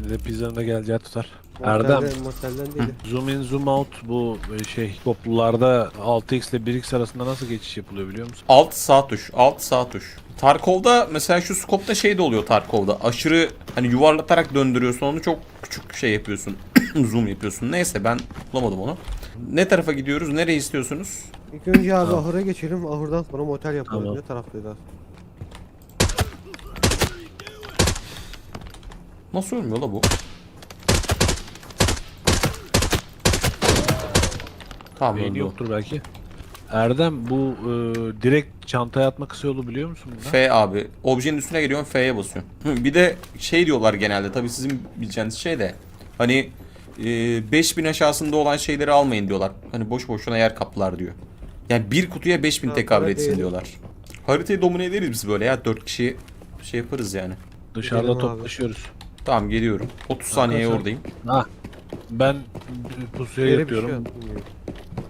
Şimdi de pizzanın da geleceği tutar. Motelden- Erdem. Motelden değil. Zoom in zoom out bu e, şey toplularda 6x ile 1x arasında nasıl geçiş yapılıyor biliyor musun? Alt sağ tuş, alt sağ tuş. Tarkov'da mesela şu skopta şey de oluyor Tarkov'da. Aşırı hani yuvarlatarak döndürüyorsun onu çok küçük şey yapıyorsun. zoom yapıyorsun. Neyse ben bulamadım onu. Ne tarafa gidiyoruz? Nereye istiyorsunuz? İlk önce abi ahıra geçelim. Ahırdan sonra motel yapalım. Tamam. Ne taraftaydı? Nasıl ölmüyor la bu? Tamam Beyni öldü. o. yoktur belki. Erdem bu e, direkt çantaya atma kısa yolu biliyor musun? F abi. Objenin üstüne geliyorsun F'ye basıyorsun. Hı, Bir de şey diyorlar genelde tabii sizin bileceğiniz şey de. Hani e, 5000 aşağısında olan şeyleri almayın diyorlar. Hani boş boşuna yer kaplar diyor. Yani bir kutuya 5000 Ha, tekabül para etsin değil. diyorlar. Haritayı domine ederiz biz böyle ya. 4 kişi şey yaparız yani. Dışarıda Gidelim abi. toplaşıyoruz. Tamam geliyorum. 30 saniyeye Arkadaşlar- oradayım. Ha. Ben pusuya Yere bir şey yatıyorum.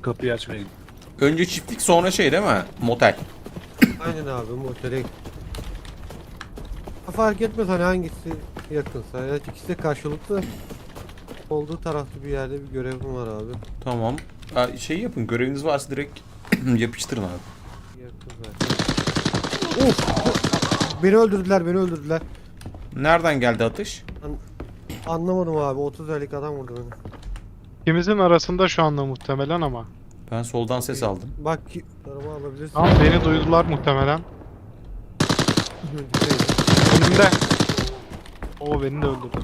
Kapıyı açmaya gidiyorum. Önce çiftlik sonra şey değil mi? Motel. Aynen abi motele. Ha, Fark etmez hani hangisi yakınsa. Evet ikisi de karşılıklı. Olduğu tarafta bir yerde bir görevim var abi. Tamam. Ha, şey yapın göreviniz varsa direkt yapıştırın abi. Yakın zaten. Of! Beni öldürdüler, beni öldürdüler. Nereden geldi atış? Anlamadım abi. 30 aylık adam vurdu beni. İkimizin arasında şu anda muhtemelen ama. Ben soldan ses aldım. Bak ki araba alabilirsin. Tamam beni duydular muhtemelen. Önümde. O beni de öldürdü.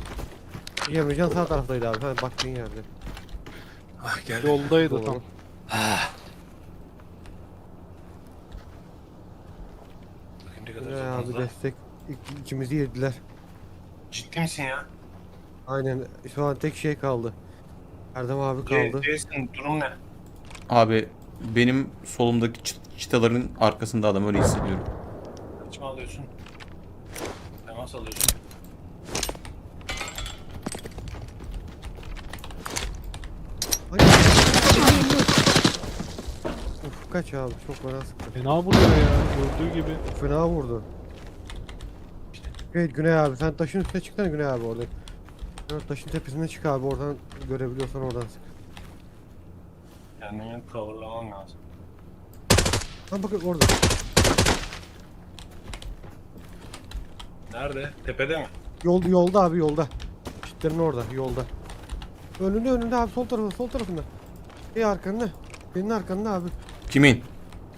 Yemeyeceğim sağ taraftaydı abi. Ha, baktığın yerde. Ah gel. Yoldaydı tam. Ne kadar Ne abi fazla. destek. İk- ikimizi yediler. Ciddi misin ya? Aynen şu an tek şey kaldı. Erdem abi kaldı. Jason durum ne? Abi benim solumdaki çı- çıtaların arkasında adam öyle hissediyorum. Kaç mı alıyorsun? Temas alıyorsun. Ay. Uf kaç abi çok fena sıktı. Fena vuruyor ya. Gördüğü gibi. Fena vurdu. Evet Güney abi sen taşın üstüne çıksana Güney abi orada. Evet, taşın tepesine çık abi oradan görebiliyorsan oradan sık. Kendini coverlaman lazım. Ha bakın orada. Nerede? Tepede mi? Yol, yolda abi yolda. Çitlerin orada yolda. Önünde önünde abi sol tarafında sol tarafında. İyi arkanda. Senin arkanda abi. Kimin?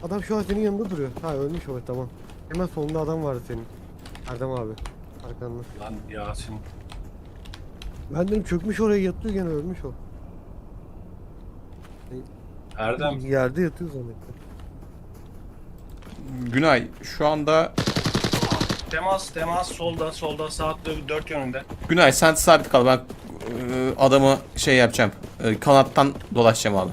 Adam şu an senin yanında duruyor. Ha ölmüş o tamam. Hemen solunda adam vardı senin. Erdem abi. Arkanda. Lan Yasin. Ben dedim çökmüş oraya yatıyor gene ölmüş o. Erdem. Yerde yatıyor zannettim. Günay şu anda Temas, temas solda, solda, saat dö- dört yönünde. Günay sen sabit kal ben e, adamı şey yapacağım. E, kanattan dolaşacağım abi.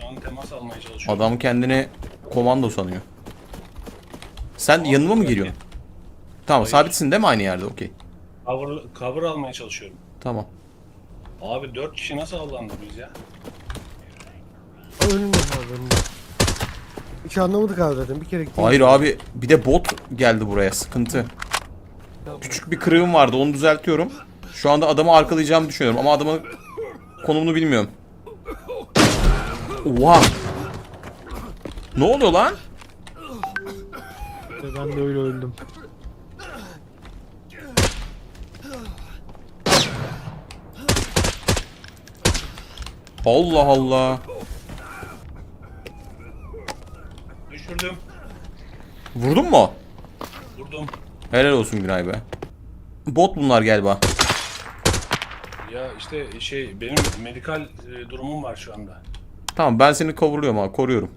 Şu an temas almaya çalışıyorum. Adam kendini komando sanıyor. Sen yanıma mı geliyorsun? Tamam Hayır. sabitsin değil mi aynı yerde? Okey. Cover, cover almaya çalışıyorum. Tamam. Abi dört kişi nasıl avlandı biz ya? Ha, önünde abi. Hiç anlamadık abi zaten bir kere. Hayır abi bir de bot geldi buraya sıkıntı. Küçük bir kırığım vardı onu düzeltiyorum. Şu anda adamı arkalayacağımı düşünüyorum ama adamın konumunu bilmiyorum. Oha. Ne oluyor lan? Ben de öyle öldüm. Allah Allah. Düşürdüm. Vurdun mu? Vurdum. Helal olsun Günay be. Bot bunlar galiba. Ya işte şey benim medikal e, durumum var şu anda. Tamam ben seni coverlıyorum abi koruyorum.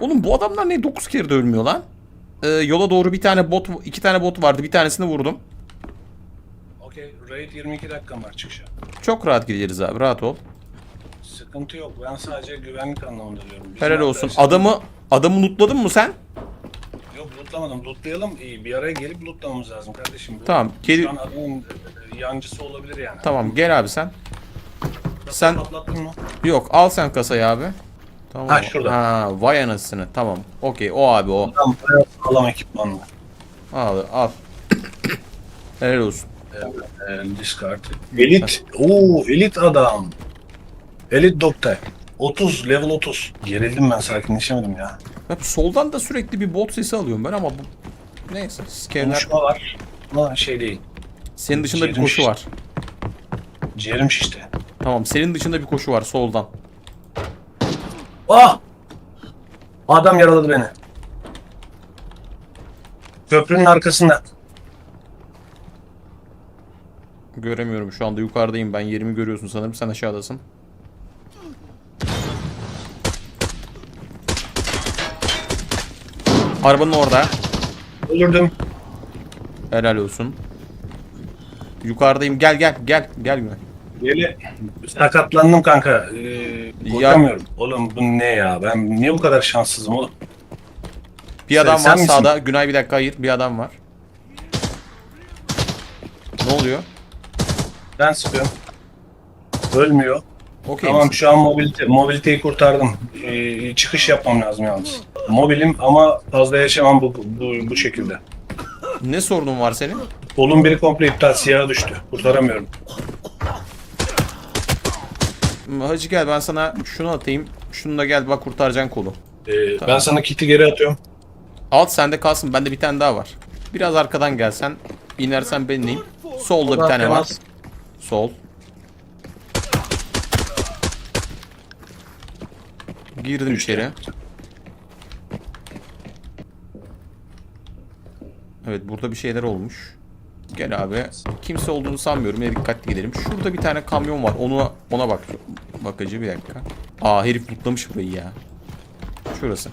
Oğlum bu adamlar ne 9 kere de ölmüyor lan? Ee, yola doğru bir tane bot, iki tane bot vardı. Bir tanesini vurdum. Okey, raid 22 dakikam var çıkışa. Çok rahat gideriz abi rahat ol. Sıkıntı yok. Ben sadece güvenlik anlamında diyorum. Bizim Helal olsun. arkadaşlar- Adamı adamı lootladın mı sen? Yok lootlamadım. Lootlayalım. İyi, bir araya gelip lootlamamız lazım kardeşim. Bu, Tamam, gel- Şu an adamın yancısı olabilir yani. Tamam gel abi sen. Sen- Patlattın mı? Yok al sen kasayı abi. Tamam. Ha, şurada. Ha, vay anasını. Tamam. Okey o abi o. Bayağı sağlam ekipmanlı. Al al. Helal olsun. Discard. Elit. Oo elit adam. Elit doktor. 30 level 30. Gerildim ben sakinleşemedim ya. Hep soldan da sürekli bir bot sesi alıyorum ben ama bu neyse scanner Konuşma var. Ama şey değil. Senin dışında bir Ciğerim koşu şişti. var. Ciğerim şişti. Tamam senin dışında bir koşu var soldan. Ah! Adam yaraladı beni. Köprünün arkasında. Göremiyorum şu anda yukarıdayım ben yerimi görüyorsun sanırım sen aşağıdasın. Arabanın orada. Öldürdüm. Helal olsun. Yukarıdayım gel gel gel gel Günay. Yeli sakatlandım kanka. Ee, koşamıyorum. Oğlum bu ne ya? Ben niye bu kadar şanssızım oğlum? Bir adam sen var misin? sağda. Günay bir dakika hayır bir adam var. Ne oluyor? Ben sıkıyorum. Ölmüyor. Okey. Tamam misin? şu an mobilite, mobiliteyi kurtardım. Ee, çıkış yapmam lazım yalnız. Mobilim ama fazla yaşamam bu, bu, bu şekilde. Ne sorunun var senin? Kolun biri komple iptal siyaha düştü. Kurtaramıyorum. Hacı gel ben sana şunu atayım. Şunu da gel bak kurtaracaksın kolu. Ee, Ben sana kiti geri atıyorum. Alt sende kalsın. Bende bir tane daha var. Biraz arkadan gelsen. inersen ben ineyim. Solda bir tane var. Temas. Sol. Girdim içeri. Evet burada bir şeyler olmuş. Gel abi. Kimse olduğunu sanmıyorum. Yine dikkatli gidelim. Şurada bir tane kamyon var. Onu ona bak. Bakıcı bir dakika. Aa herif lootlamış burayı ya. Şurası.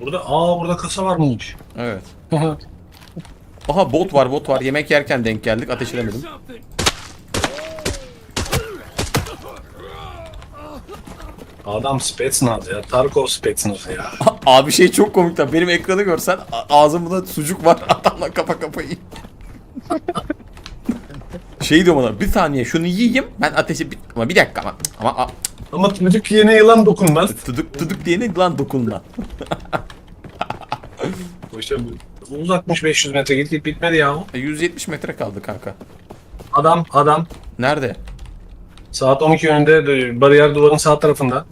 Burada aa burada kasa var mıymış? Evet. Aha bot var bot var. Yemek yerken denk geldik. Ateş edemedim. Adam Spetsnaz ya. Tarkov Spetsnaz ya. Abi şey çok komik da benim ekranı görsen ağzımda sucuk var adamla kafa kafayı. Şey diyor bana bir saniye şunu yiyeyim ben ateşi bir, ama bir dakika ama ama a- Ama çocuk yine yılan dokunmaz. tuduk tuduk diyene lan dokunma. İşte bu- uzakmış 500 metre git bitmedi ya. E, 170 metre kaldı kanka. Adam adam Nerede? saat 12 yönünde de- bariyer duvarın sağ tarafında.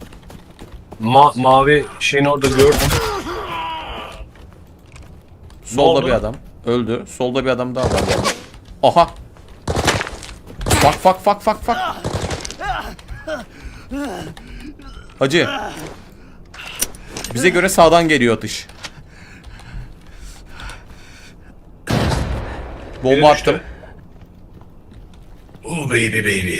Ma mavi şeyin orada gördüm. Solda oldu? bir adam. Öldü. Solda bir adam daha var. yani. Aha. Fak fak fak fak fak. Hacı. Bize göre sağdan geliyor atış. Bomba attım. Oh baby baby.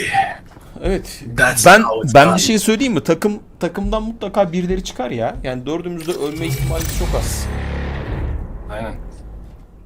Evet. That's Ben ben bir şey söyleyeyim mi? Takım takımdan mutlaka birileri çıkar ya. Yani dördümüzde ölme ihtimali çok az. Aynen.